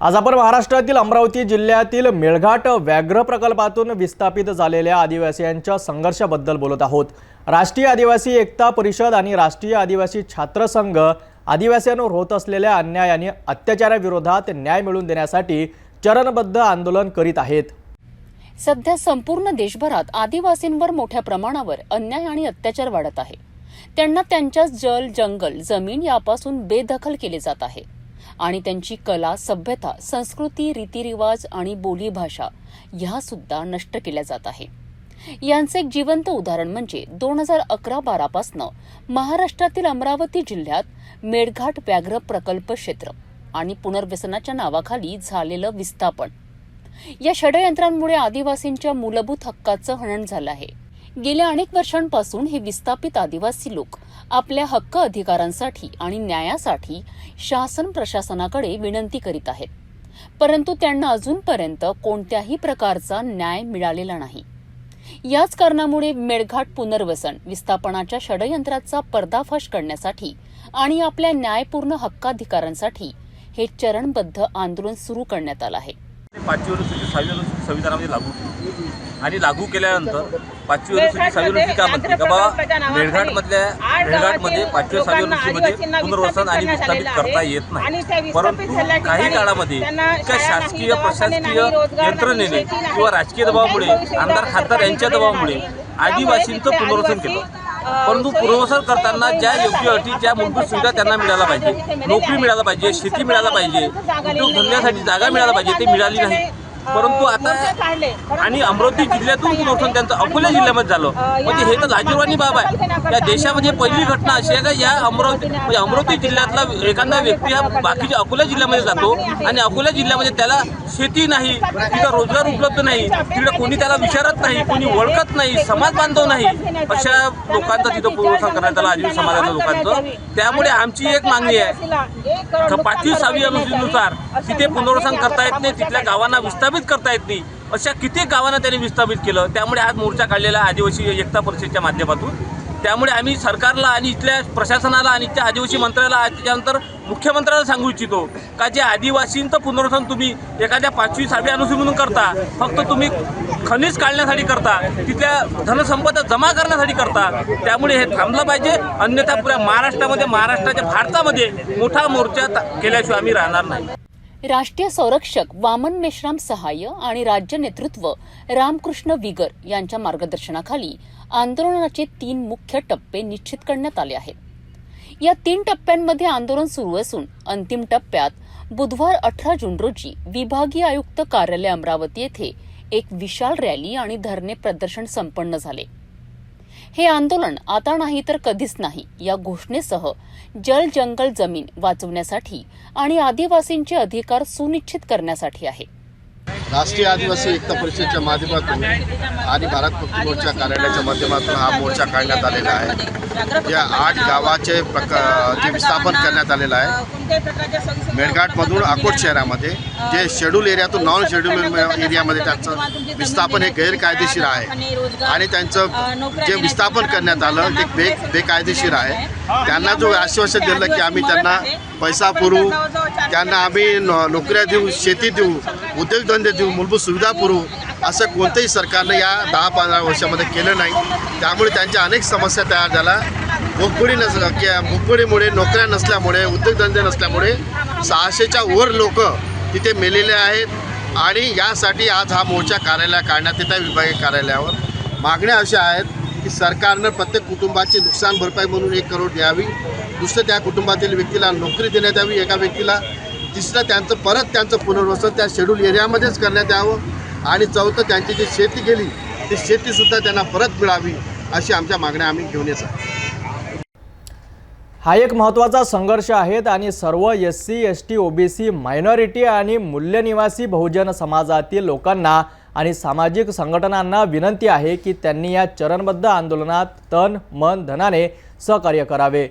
आज आपण महाराष्ट्रातील अमरावती जिल्ह्यातील मेळघाट व्याघ्र प्रकल्पातून विस्थापित झालेल्या आदिवासियांच्या संघर्षाबद्दल बोलत आहोत. राष्ट्रीय आदिवासी एकता परिषद आणि राष्ट्रीय आदिवासी छात्र संघ आदिवासींवर होत असलेल्या अन्याय आणि अत्याचाराविरोधात न्याय मिळवून देण्यासाठी चरणबद्ध आंदोलन करीत आहेत. सध्या संपूर्ण देशभरात आदिवासींवर मोठ्या प्रमाणावर अन्याय आणि अत्याचार वाढत आहे. त्यांना त्यांच्या जल जंगल जमीन यापासून बेदखल केले जात आहे. आणि त्यांची कला सभ्यता संस्कृती रीतिरिवाज आणि बोलीभाषा ह्या सुद्धा नष्ट केल्या जात आहे. यांचं एक जिवंत उदाहरण म्हणजे दोन हजार अकरा बारापासनं महाराष्ट्रातील अमरावती जिल्ह्यात मेळघाट व्याघ्र प्रकल्प क्षेत्र आणि पुनर्वसनाच्या नावाखाली झालेलं विस्थापन. या षडयंत्रांमुळे आदिवासींच्या मूलभूत हक्काचं हनन झालं आहे. गेल्या अनेक वर्षांपासून हे विस्थापित आदिवासी लोक आपल्या हक्क अधिकारांसाठी आणि न्यायासाठी शासन प्रशासनाकडे विनंती करीत आहेत. परंतु त्यांना अजूनपर्यंत कोणत्याही प्रकारचा न्याय मिळालेला नाही. याच कारणामुळे मेळघाट पुनर्वसन विस्थापनाच्या षडयंत्राचा पर्दाफाश करण्यासाठी आणि आपल्या न्यायपूर्ण हक्काधिकारांसाठी हे चरणबद्ध आंदोलन सुरू करण्यात आलं आहे. पाचवी सहावी संविधानामध्ये लागू आणि लागू केल्यानंतर पाचवी अनुसूचित सहावी अनुसूचित का म्हणते का बाबा मेळघाटमधल्या मेळघाटमध्ये पाचव्या सहावी अनुसूचितमध्ये पुनर्वसन आणि विस्थापित करता येत नाही. परंतु काही काळामध्ये त्या शासकीय प्रशासकीय यंत्रणेने किंवा राजकीय दबावामुळे आमदार खासदार यांच्या दबावामुळे आदिवासींचं पुनर्वसन केलं. परंतु पुनर्वसन करताना ज्या योग्य अटी ज्या मूलभूत सुविधा त्यांना मिळायला पाहिजे नोकरी मिळायला पाहिजे शेती मिळायला पाहिजे उद्योगधंद्यासाठी जागा मिळायला पाहिजे ते मिळाली नाही. परंतु आता आणि अमरावती जिल्ह्यातून पुनर्वसन त्यांचं अकोला जिल्ह्यामध्ये झालं. म्हणजे हे तर लाजीरवाणी बाब आहे. या देशामध्ये पहिली घटना अशी आहे का या अमरावती म्हणजे अमरावती जिल्ह्यातला एखादा व्यक्ती हा बाकीच्या अकोला जिल्ह्यामध्ये जातो आणि अकोला जिल्ह्यामध्ये त्याला शेती नाही तिथं रोजगार उपलब्ध नाही तिकडे कोणी त्याला विचारत नाही कोणी ओळखत नाही समाज बांधव नाही. अशा लोकांचं तिथं पुनर्वसन करण्यात आलं आदिवासी समाजाच्या लोकांचं. त्यामुळे आमची एक मागणी आहे. पाचवी सहावी अनुसूचीनुसार तिथे पुनर्वसन करता येत नाही तिथल्या गावांना विस्थापित करता येत नाही. अशा किती गावांना त्यांनी विस्थापित केलं. त्यामुळे आज मोर्चा काढलेला आदिवासी एकता परिषदेच्या माध्यमातून. त्यामुळे आम्ही सरकारला आणि इथल्या प्रशासनाला आणि इथल्या आदिवासी मंत्र्याला आज त्याच्यानंतर मुख्यमंत्र्याला सांगू इच्छितो का जे आदिवासींचं पुनर्वसन तुम्ही एखाद्या पाचवी सहावी अनुसूची म्हणून करता. फक्त तुम्ही खनिज काढण्यासाठी करता. तिथल्या धनसंपदा जमा करण्यासाठी करता. त्यामुळे हे थांबलं पाहिजे. अन्यथा पुऱ्या महाराष्ट्रामध्ये महाराष्ट्राच्या भारतामध्ये मोठा मोर्चा केल्याशिवाय आम्ही राहणार नाही. राष्ट्रीय संरक्षक वामन मेश्राम सहाय्य आणि राज्य नेतृत्व रामकृष्ण विगर यांच्या मार्गदर्शनाखाली आंदोलनाचे तीन मुख्य टप्पे निश्चित करण्यात आले आहेत. या तीन टप्प्यांमध्ये आंदोलन सुरू असून अंतिम टप्प्यात बुधवार अठरा जून रोजी विभागीय आयुक्त कार्यालय अमरावती येथे एक विशाल रॅली आणि धरणे प्रदर्शन संपन्न झाले. हे आंदोलन आता नाही तर कधीच नाही या घोषणेसह जल जंगल जमीन वाचवण्यासाठी आणि आदिवासींचे अधिकार सुनिश्चित करण्यासाठी आहे. राष्ट्रीय आदिवासी एकता परिषदेच्या माध्यमातून आणि भारत मुक्ती मोर्चा कार्यालयाच्या माध्यमातून हा मोर्चा काढण्यात आलेला आहे. या आठ गावाचे प्रक जे विस्थापन करण्यात आलेलं आहे. मेळघाटमधून अकोट शहरामध्ये जे शेड्यूल एरियातून नॉन शेड्यूल एरियामध्ये त्यांचं विस्थापन हे गैरकायदेशीर आहे. आणि त्यांचं जे विस्थापन करण्यात आलं ते बे बेकायदेशीर आहे. त्यांना जो आश्वासन दिलं की आम्ही त्यांना पैसा पुरवू त्यांना आम्ही नो नोकऱ्या देऊ शेती देऊ उद्योगधंदे देऊ मूलभूत सुविधा पुरवू असं कोणतंही सरकारनं या दहा पंधरा वर्षामध्ये केलं नाही. त्यामुळे त्यांच्या अनेक समस्या तयार झाल्या. भोगपुडी नस की- भोगपुडीमुळे नोकऱ्या नसल्यामुळे उद्योगधंदे नसल्यामुळे सहाशेच्या वर लोक तिथे मेलेले आहेत. आणि यासाठी आज हा मोर्चा कार्यालयात काढण्यात येत आहे विभागीय कार्यालयावर. मागण्या अशा आहेत की सरकारनं प्रत्येक कुटुंबाची नुकसान भरपाई म्हणून एक करोड द्यावी. दुसरं त्या कुटुंबातील व्यक्तीला नोकरी देण्यात यावी एका व्यक्तीला तिसरं त्यांचं परत त्यांचं पुनर्वसन त्या शेड्यूल एरियामध्येच करण्यात यावं. आणि चौथं त्यांची जी शेती गेली ती शेतीसुद्धा त्यांना परत मिळावी अशी आमच्या मागण्या आम्ही घेऊन येत हा एक महत्त्वाचा संघर्ष आहेत आणि सर्व S C S T OBC minority आणि मूल्यनिवासी बहुजन समाजातील लोकांना आणि सामाजिक संघटनांना विनंती आहे की त्यांनी या चरणबद्ध आंदोलनात तन मन धनाने सहकार्य करावे.